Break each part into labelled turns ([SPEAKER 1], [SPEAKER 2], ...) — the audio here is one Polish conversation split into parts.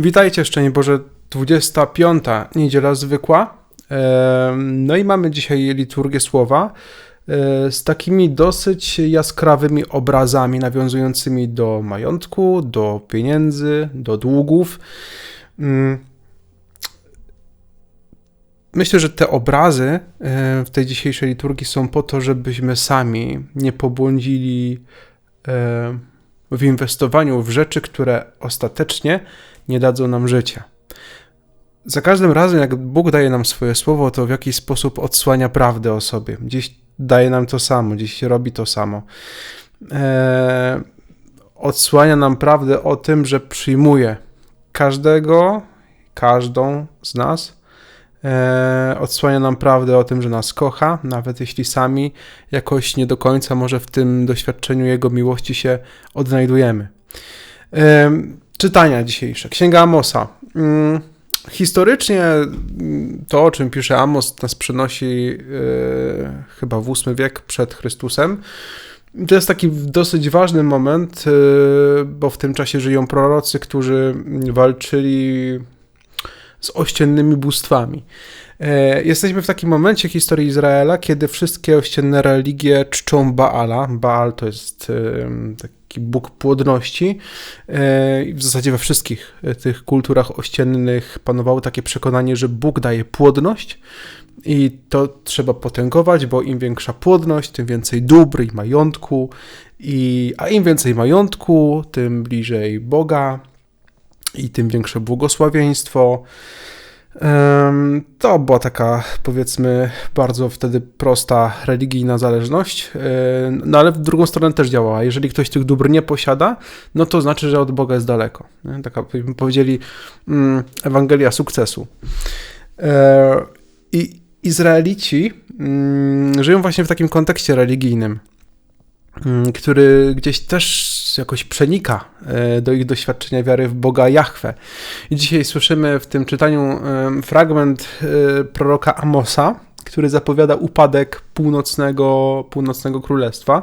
[SPEAKER 1] Witajcie, szczęść Boże, 25. niedziela zwykła. No i mamy dzisiaj liturgię słowa e, z takimi dosyć jaskrawymi obrazami nawiązującymi do majątku, do pieniędzy, do długów. Mm. Myślę, że te obrazy e, w tej dzisiejszej liturgii są po to, żebyśmy sami nie pobłądzili e, w inwestowaniu w rzeczy, które ostatecznie nie dadzą nam życia. Za każdym razem, jak Bóg daje nam swoje słowo, to w jakiś sposób odsłania prawdę o sobie. Dziś daje nam to samo, dziś robi to samo. Eee, odsłania nam prawdę o tym, że przyjmuje każdego, każdą z nas. Eee, odsłania nam prawdę o tym, że nas kocha, nawet jeśli sami jakoś nie do końca może w tym doświadczeniu Jego miłości się odnajdujemy. Czytania dzisiejsze. Księga Amosa. Hmm historycznie mm, to, o czym pisze Amos, nas przenosi yy, chyba w VIII wiek przed Chrystusem. To jest taki dosyć ważny moment, yy, bo w tym czasie żyją prorocy, którzy walczyli z ościennymi bóstwami. E, jesteśmy w takim momencie historii Izraela, kiedy wszystkie ościenne religie czczą Baala. Baal to jest taki bóg płodności. E, w zasadzie we wszystkich tych kulturach ościennych panowało takie przekonanie, że Bóg daje płodność i to trzeba potęgować, bo im większa płodność, tym więcej dóbr i majątku, i, a im więcej majątku, tym bliżej Boga i tym większe błogosławieństwo. To była taka, powiedzmy, bardzo wtedy prosta religijna zależność, no ale w drugą stronę też działała. Jeżeli ktoś tych dóbr nie posiada, no to znaczy, że od Boga jest daleko. Taka, powiedzieli, mm, Ewangelia sukcesu. I Izraelici mm, żyją właśnie w takim kontekście religijnym. Mm, który gdzieś też jakoś przenika e, do ich doświadczenia wiary w Boga Jahwe. I dzisiaj słyszymy w tym czytaniu fragment e, proroka Amosa, który zapowiada upadek północnego, północnego królestwa.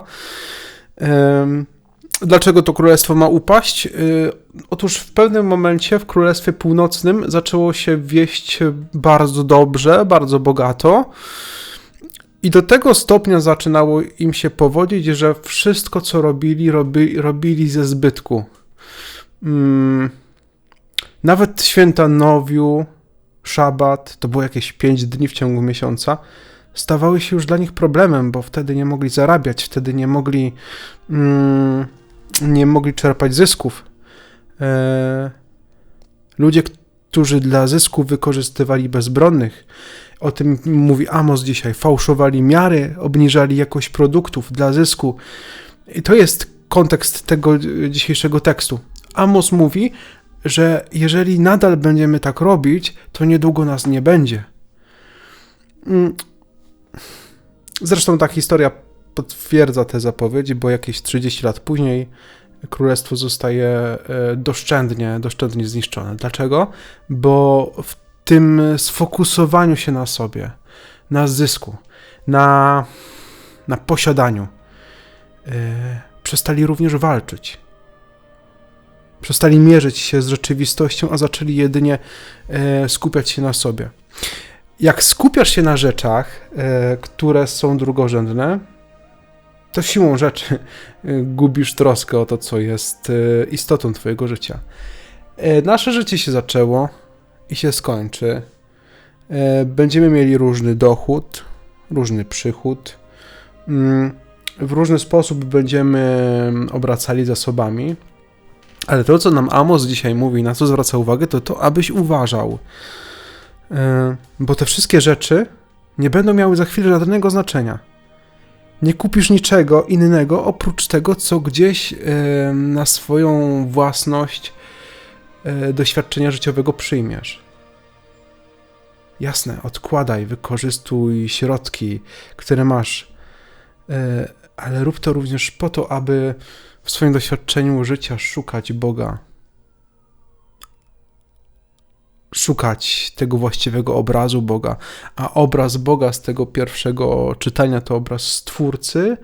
[SPEAKER 1] Dlaczego to królestwo ma upaść? E, otóż w pewnym momencie w królestwie północnym zaczęło się wieść bardzo dobrze, bardzo bogato. I do tego stopnia zaczynało im się powodzić, że wszystko, co robili, robi, robili ze zbytku. Hmm. Nawet święta Nowiu, szabat, to było jakieś 5 dni w ciągu miesiąca, stawały się już dla nich problemem, bo wtedy nie mogli zarabiać, wtedy nie mogli, mm, nie mogli czerpać zysków. E, ludzie, którzy dla zysku wykorzystywali bezbronnych, o tym mówi Amos dzisiaj. Fałszowali miary, obniżali jakość produktów dla zysku. I to jest kontekst tego dzisiejszego tekstu. Amos mówi, że jeżeli nadal będziemy tak robić, to niedługo nas nie będzie. Mm. Zresztą ta historia potwierdza tę zapowiedź, bo jakieś 30 lat później królestwo zostaje e, doszczętnie, doszczętnie zniszczone. Dlaczego? Bo w tym sfokusowaniu się na sobie, na zysku, na, na posiadaniu, yy, przestali również walczyć. Przestali mierzyć się z rzeczywistością, a zaczęli jedynie yy, skupiać się na sobie. Jak skupiasz się na rzeczach, yy, które są drugorzędne, to siłą rzeczy gubisz troskę o to, co jest istotą Twojego życia. Nasze życie się zaczęło i się skończy. E, będziemy mieli różny dochód, różny przychód. Mm, w różny sposób będziemy obracali zasobami. Ale to, co nam Amos dzisiaj mówi, na co zwraca uwagę, to to, abyś uważał. E, bo te wszystkie rzeczy nie będą miały za chwilę żadnego znaczenia. Nie kupisz niczego innego oprócz tego, co gdzieś na swoją własność E, doświadczenia życiowego przyjmiesz. Jasne, odkładaj, wykorzystuj środki, które masz, e, ale rób to również po to, aby w swoim doświadczeniu życia szukać Boga. Szukać tego właściwego obrazu Boga, a obraz Boga z tego pierwszego czytania to obraz Stwórcy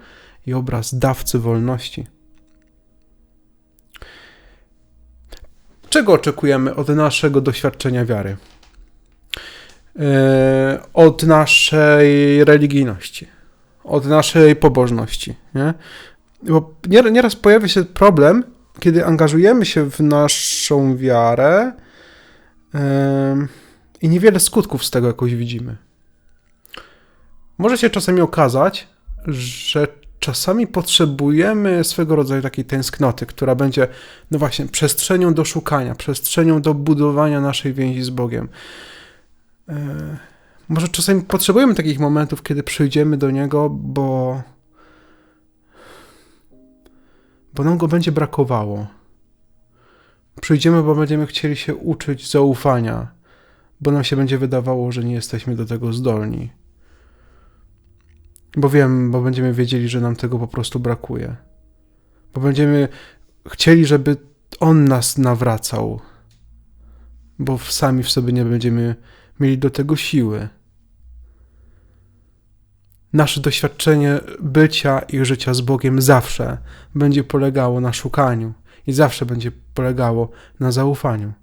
[SPEAKER 1] i obraz dawcy wolności. Czego oczekujemy od naszego doświadczenia wiary? E, od naszej religijności, od naszej pobożności. Nie? Bo nieraz pojawia się problem, kiedy angażujemy się w naszą wiarę i niewiele skutków z tego jakoś widzimy. Może się czasami okazać, że czasami potrzebujemy swego rodzaju takiej tęsknoty, która będzie, no właśnie, przestrzenią do szukania, przestrzenią do budowania naszej więzi z Bogiem. Może czasami potrzebujemy takich momentów, kiedy przyjdziemy do Niego, bo, bo nam go będzie brakowało. Przyjdziemy, bo będziemy chcieli się uczyć zaufania, bo nam się będzie wydawało, że nie jesteśmy do tego zdolni. Bo wiem, bo będziemy wiedzieli, że nam tego po prostu brakuje. Bo będziemy chcieli, żeby On nas nawracał, bo sami w sobie nie będziemy mieli do tego siły. Nasze doświadczenie bycia i życia z Bogiem zawsze będzie polegało na szukaniu i zawsze będzie polegało na zaufaniu.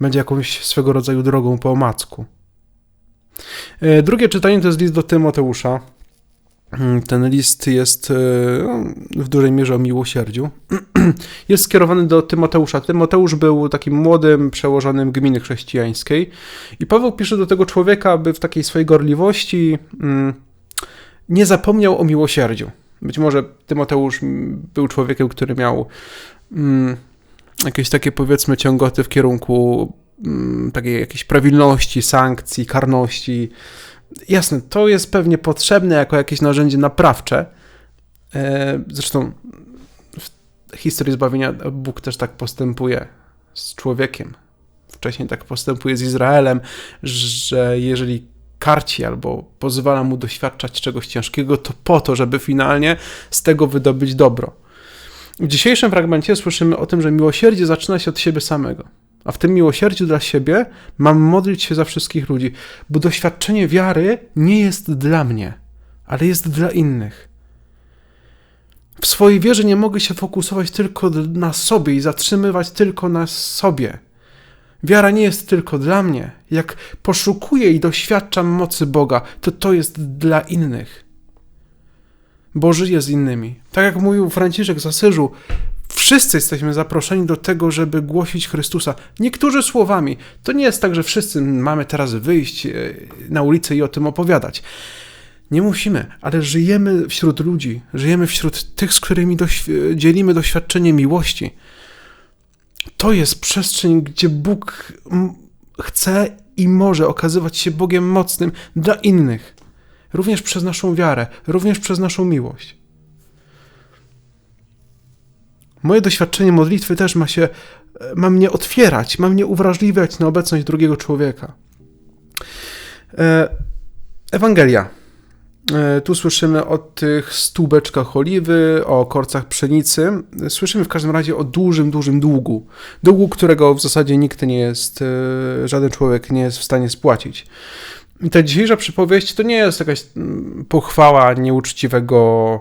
[SPEAKER 1] Będzie jakąś swego rodzaju drogą po omacku. E, drugie czytanie to jest list do Tymoteusza. Mm, ten list jest e, w dużej mierze o miłosierdziu. Jest skierowany do Tymoteusza. Tymoteusz był takim młodym przełożonym gminy chrześcijańskiej i Paweł pisze do tego człowieka, aby w takiej swojej gorliwości mm, nie zapomniał o miłosierdziu. Być może Tymoteusz był człowiekiem, który miał mm, jakieś takie powiedzmy ciągoty w kierunku takiej jakiejś prawilności, sankcji, karności, Jasne, to jest pewnie potrzebne jako jakieś narzędzie naprawcze. E, zresztą w historii zbawienia Bóg też tak postępuje z człowiekiem. Wcześniej tak postępuje z Izraelem, że jeżeli karci albo pozwala mu doświadczać czegoś ciężkiego, to po to, żeby finalnie z tego wydobyć dobro. W dzisiejszym fragmencie słyszymy o tym, że miłosierdzie zaczyna się od siebie samego. A w tym miłosierdziu dla siebie mam modlić się za wszystkich ludzi, bo doświadczenie wiary nie jest dla mnie, ale jest dla innych. W swojej wierze nie mogę się fokusować tylko na sobie i zatrzymywać tylko na sobie. Wiara nie jest tylko dla mnie. Jak poszukuję i doświadczam mocy Boga, to to jest dla innych. Bo żyję z innymi. Tak jak mówił Franciszek z Asyżu, Wszyscy jesteśmy zaproszeni do tego, żeby głosić Chrystusa. Niektórzy słowami. To nie jest tak, że wszyscy mamy teraz wyjść e, na ulicę i o tym opowiadać. Nie musimy, ale żyjemy wśród ludzi, żyjemy wśród tych, z którymi doświ- dzielimy doświadczenie miłości. To jest przestrzeń, gdzie Bóg chce i może okazywać się Bogiem mocnym dla innych, również przez naszą wiarę, również przez naszą miłość. Moje doświadczenie modlitwy też ma się, ma mnie otwierać, ma mnie uwrażliwiać na obecność drugiego człowieka. E, Ewangelia. E, tu słyszymy o tych stłubeczkach oliwy, o korcach pszenicy. Słyszymy w każdym razie o dużym, dużym długu. Długu, którego w zasadzie nikt nie jest, e, żaden człowiek nie jest w stanie spłacić. I ta dzisiejsza przypowieść to nie jest jakaś mm, pochwała nieuczciwego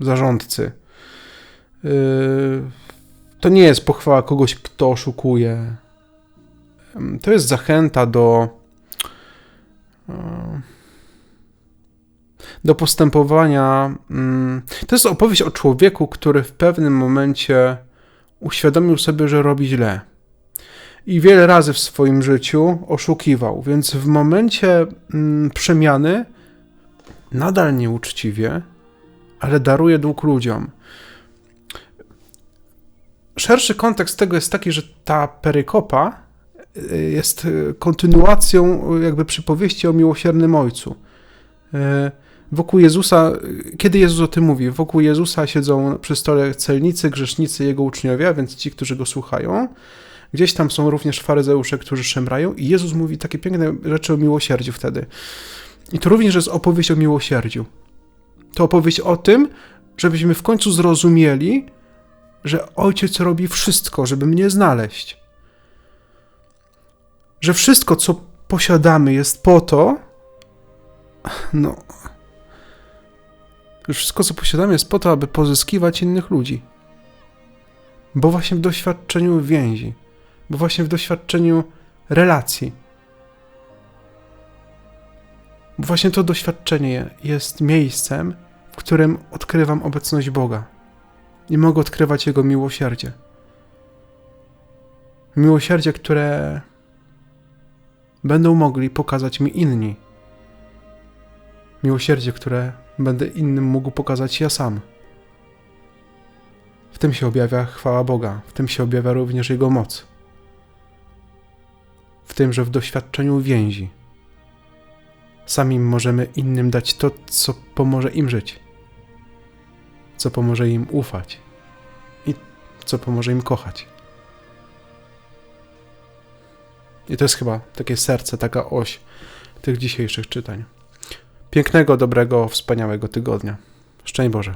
[SPEAKER 1] zarządcy to nie jest pochwała kogoś, kto oszukuje. To jest zachęta do yy, do postępowania. Mm, to jest opowieść o człowieku, który w pewnym momencie uświadomił sobie, że robi źle. I wiele razy w swoim życiu oszukiwał, więc w momencie mm, przemiany nadal nieuczciwie, ale daruje dług ludziom szerszy kontekst tego jest taki, że ta perykopa y, jest y, kontynuacją y, jakby przypowieści o miłosiernym Ojcu. Wokół Jezusa, kiedy Jezus o tym mówi, wokół Jezusa siedzą przy stole celnicy, grzesznicy, Jego uczniowie, a więc ci, którzy Go słuchają. Gdzieś tam są również faryzeusze, którzy szemrają i Jezus mówi takie piękne rzeczy o miłosierdziu wtedy. I to również jest opowieść o miłosierdziu. To opowieść o tym, żebyśmy w końcu zrozumieli, że ojciec robi wszystko, żeby mnie znaleźć. Że wszystko, co posiadamy, jest po to, no, że wszystko, co posiadamy, jest po to, aby pozyskiwać innych ludzi. Bo właśnie w doświadczeniu więzi, bo właśnie w doświadczeniu relacji, bo właśnie to doświadczenie jest miejscem, w którym odkrywam obecność Boga i mogę odkrywać Jego miłosierdzie. Miłosierdzie, które będą mogli pokazać mi inni. Miłosierdzie, które będę innym mógł pokazać ja sam. W tym się objawia chwała Boga, w tym się objawia również Jego moc. W tym, że w doświadczeniu więzi sami możemy innym dać to, co pomoże im żyć, co pomoże im ufać i co pomoże im kochać. I to jest chyba takie serce, taka oś tych dzisiejszych czytań. Pięknego, dobrego, wspaniałego tygodnia. Szczęść Boże.